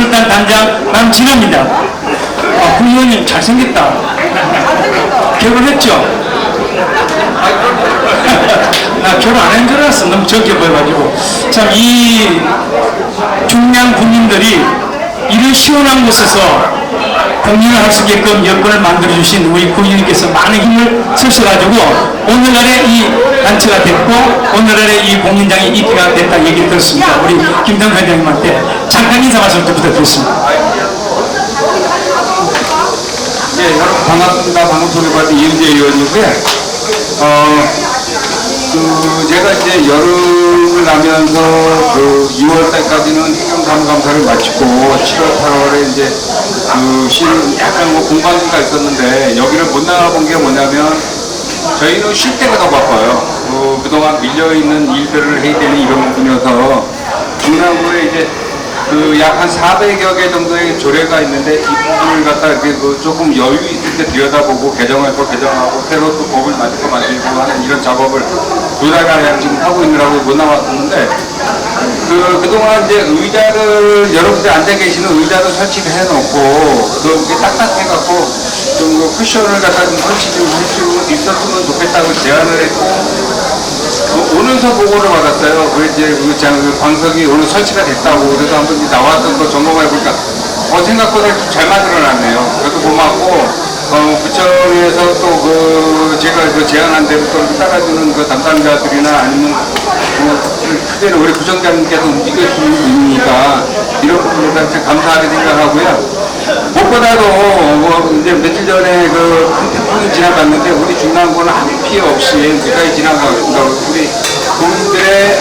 설단 단장 남진호입니다. 아, 구 의원님 잘생겼다. 결혼했죠? 나 결혼 안 한 줄 알았어. 너무 적게 보여가지고. 참, 이 중량 군인들이 이런 시원한 곳에서 공연을 할수 있게끔 여건을 만들어주신 우리 군인님께서 많은 힘을 쓰셔가지고 오늘날의 이 단체가 됐고 오늘날의 이 공연장이 입기가 됐다 얘기를 들었습니다. 우리 김동 회장님한테 잠깐 인사 말씀 좀 부탁드리겠습니다. 예, 여러분 반갑습니다. 방금 소개받은 이은재 의원이고요. 어, 그 제가 이제 여름 을 나면서 그 2월 달까지는 행정사무감사를 마치고 7월, 8월에 이제 그 쉬는 약간 뭐 공방기가 있었는데 여기를 못 나가본 게 뭐냐면 저희는 쉴 때가 더 바빠요. 그, 그동안 밀려있는 일들을 해야 되는 이런 부분이어서 중랑구에 이제 그 약 한 400여 개 정도의 조례가 있는데 이 부분을 갖다 이렇게 그 조금 여유 있을 때 들여다보고 개정할 거 개정하고 새로 또 법을 만들 거 만들고 하는 이런 작업을 두 달간 지금 하고 있느라고 못 나왔었는데 그, 그동안 이제 의자를, 여러분들 앉아 계시는 의자를 설치를 해놓고, 그, 이게 딱딱해갖고, 좀 그 쿠션을 갖다 좀 설치 좀할수 있었으면 좋겠다고 제안을 했고, 그 오는서 보고를 받았어요. 그 이제 그, 장- 그 광석이 오늘 설치가 됐다고. 그래서 한번 이제 나와서 또 점검해 보니까, 어, 생각보다 잘 만들어놨네요. 그래도 고맙고, 어, 구청에서 또 그, 제가 그 제안한 대로 또 따라주는 그 담당자들이나 아니면 뭐, 크게는 우리 구청장님께서 움직여주니까 이런 부분에 대해서 참 감사하게 생각하고요. 무엇보다도 뭐 이제 며칠 전에 그큰 태풍이 지나갔는데 우리 중남구는 아무 피해 없이 무사히 지나가고 우리 국민들의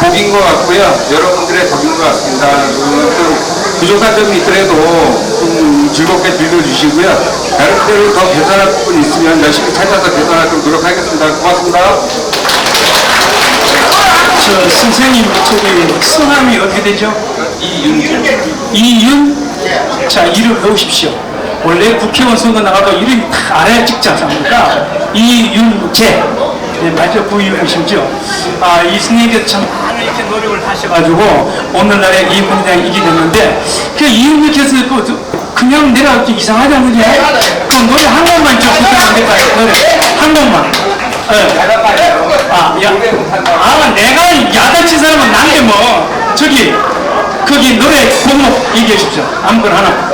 복인 것 같고요. 여러분들의 덕인 것 같습니다. 그, 또 부족한 점이 있더라도 좀 즐겁게 들려주시고요. 다른 때로 더 개선할 부분이 있으면 열심히 찾아서 개선하도록 노력하겠습니다. 고맙습니다. 저 선생님 저기 성함이 어떻게 되죠? 이윤재. 이윤? 자, 이름 배우십시오. 원래 국회의원 선거 나가도 이름이 딱 알아야 찍지 않습니까? 이윤재. 네, 맞죠? 구이윤이시죠? 아, 이 선생님께서 참 많은 이렇게 노력을 하셔가지고 오늘날에 이 공장이 이게 됐는데 그 이윤재께서 그 그냥 내가 좀 이상하지 않느냐? 그럼 노래 한 곡만 좀 부탁 안 될까요? 노래 한 곡만. 예. 아, 야, 아, 내가 야단친 사람은 난데 뭐. 저기, 거기 노래 곡목 얘기해 주십시오. 아무거나 하나.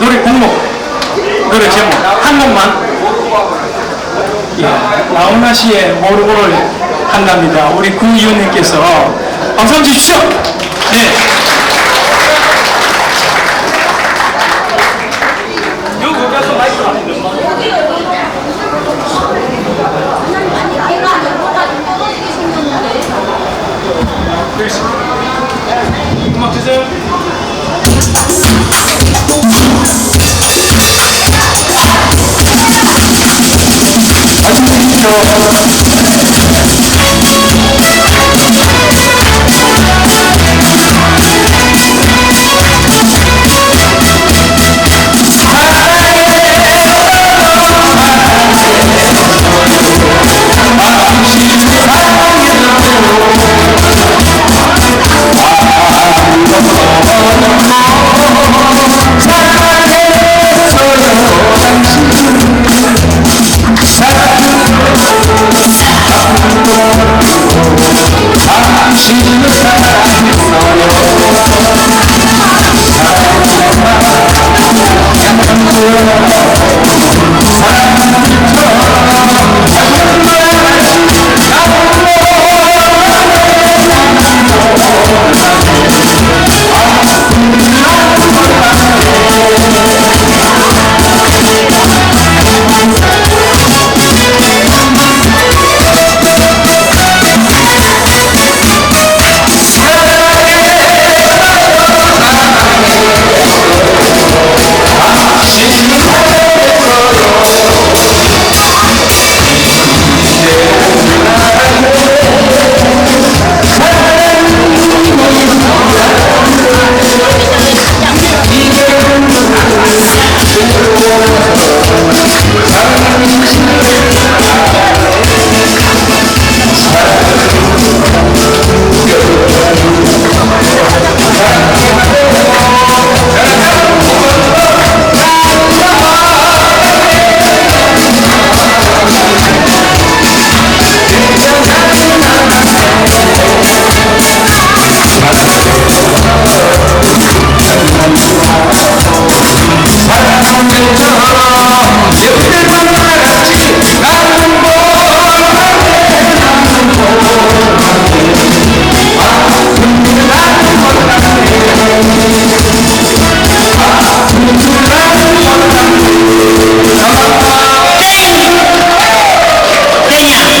노래 곡목. 노래 제목. 한 곡만. 예, 나훈아 씨의 모르고를 한답니다. 우리 구 의원님께서 박수 한번 주십시오. 네. 음악 주세요. ましょう。